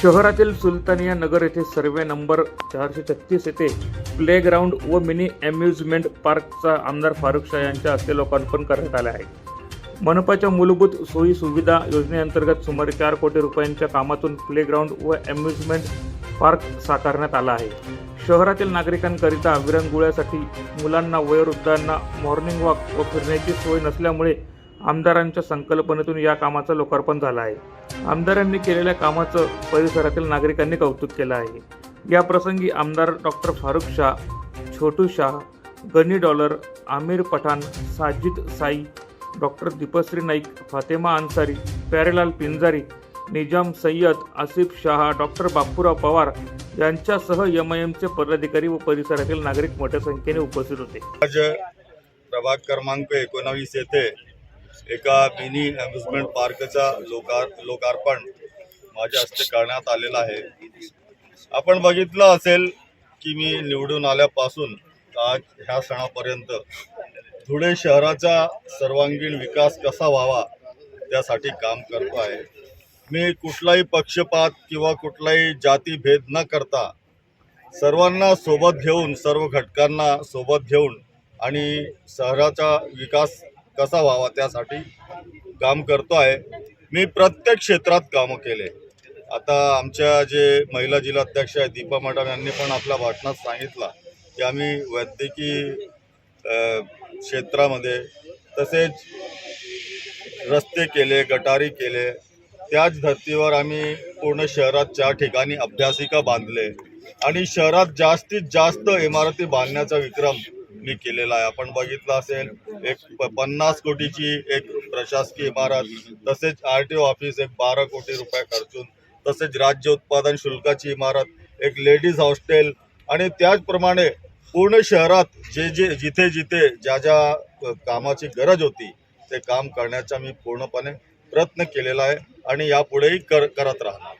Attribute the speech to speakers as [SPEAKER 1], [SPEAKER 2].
[SPEAKER 1] शहरातील सुलतानिया नगर येथे survey number चारशे छत्तीस येथे प्लेग्राऊंड व मिनी अम्युजमेंट पार्कचा आमदार फारुख शाह यांच्या हस्ते लोकार्पण करण्यात आले आहे. मनपाच्या मूलभूत सोयी सुविधा योजनेअंतर्गत सुमारे चार कोटी रुपयांच्या कामातून प्लेग्राऊंड व अम्युजमेंट पार्क साकारण्यात आला आहे. शहरातील नागरिकांकरिता विरंगुळ्यासाठी मुलांना वयोवृद्धांना मॉर्निंग वॉक व फिरण्याची सोय नसल्यामुळे आमदारांच्या संकल्पनेतून या कामाचं लोकार्पण झालं आहे. आमदारांनी केलेल्या कामाचं परिसरातील नागरिकांनी कौतुक केलं आहे. या प्रसंगी आमदार डॉक्टर फारुख शाह छोटू शाह गनी डॉलर आमिर पठाण साजिद साई डॉक्टर दीपश्री नाईक फातेमा अन्सारी प्यारेलाल पिंजारी निजाम सय्यद आसिफ शाह डॉक्टर बापूराव पवार यांच्यासह एम आय एमचे पदाधिकारी व परिसरातील नागरिक मोठ्या संख्येने उपस्थित होते.
[SPEAKER 2] आज प्रभाग क्रमांक एकोणावीस येथे एका मिनी अम्युजमेंट पार्कचा लोकार लोकार्पण माझ्या हस्ते करण्यात आलेलं आहे. आपण बघितलं असेल की मी निवडून आल्यापासून आज ह्या सणापर्यंत धुळे शहराचा सर्वांगीण विकास कसा व्हावा त्यासाठी काम करतो आहे. मी कुठलाही पक्षपात किंवा कुठलाही जातीभेद न करता सर्वांना सोबत घेऊन सर्व घटकांना सोबत घेऊन आणि शहराचा विकास कसा व्हावा त्यासाठी काम करतो आहे. मी प्रत्येक क्षेत्रात कामं केले. आता आमच्या जे महिला जिल्हाध्यक्ष आहेत दीपा मॅडम यांनी पण आपल्या भाषणात सांगितला की आम्ही वैद्यकीय क्षेत्रामध्ये तसेच रस्ते केले गटारी केले. त्याच धर्तीवर आम्ही पूर्ण शहरात चार ठिकाणी अभ्यासिका बांधले आणि शहरात जास्तीत जास्त इमारती बांधण्याचा विक्रम मी केलेला आहे. आपण बघितलं असेल एक प- पन्नास कोटीची एक प्रशासकीय इमारत तसेच आर टी ओ ऑफिस एक बारा कोटी रुपये खर्चून तसेच राज्य उत्पादन शुल्काची इमारत एक लेडीज हॉस्टेल आणि त्याचप्रमाणे पूर्ण शहरात जे जे जिथे जिथे ज्या ज्या कामाची गरज होती ते काम करण्याचा मी पूर्णपणे प्रयत्न केलेला आहे आणि यापुढेही कर करत राहणार.